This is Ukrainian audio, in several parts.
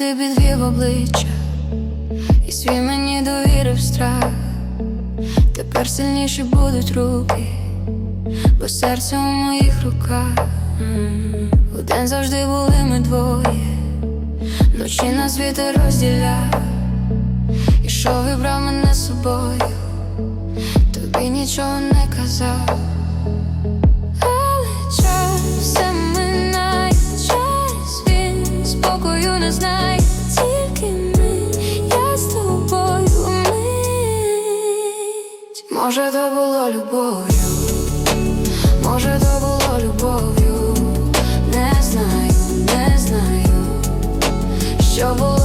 ти підвів обличчя, і свій мені довірив страх. Тепер сильніші будуть руки, бо серце у моїх руках. М. Удень завжди були ми двоє, ночі нас вітер розділяв, і що вибрав мене з собою, тобі нічого не казав. Може, то було любов'ю, може, то було любов'ю, не знаю, не знаю, що було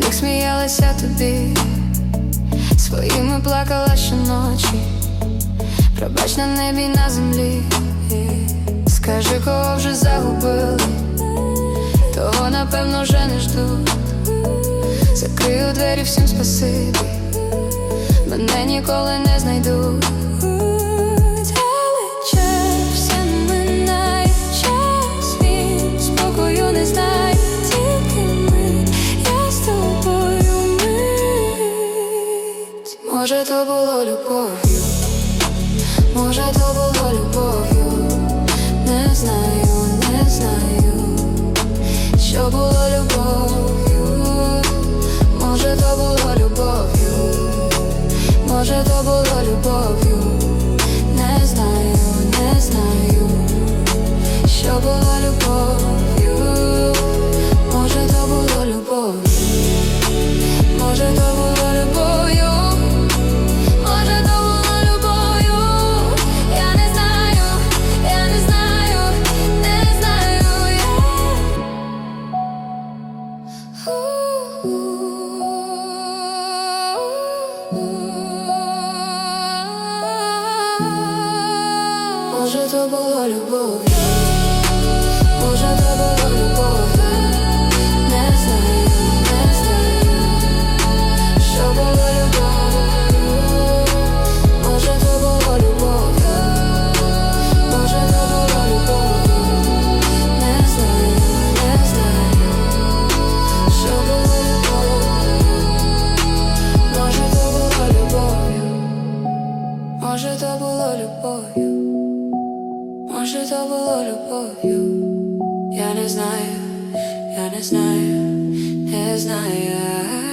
них сміялася тобі, своїми плакала щоночі, пробач на небі, на землі. Скажи, кого вже загубили, того напевно вже не ждуть. Закрию двері всім спасибі, мене ніколи не знайдуть. Може, то було любов'ю, може, то було любов'ю, не знаю, не знаю що було любов'ю, може то було любов'ю, може то було любов'ю, Може, то було любов'ю, може, то було любов'ю, не знаю, не знаю, що було любов'ю, може, то було любов'ю, може, то було любов'ю, не знаю, не знаю. Що було любов'ю, може то було любов'ю, може то було любов'ю, може то було любов'ю, я не знаю, я не знаю, не знаю.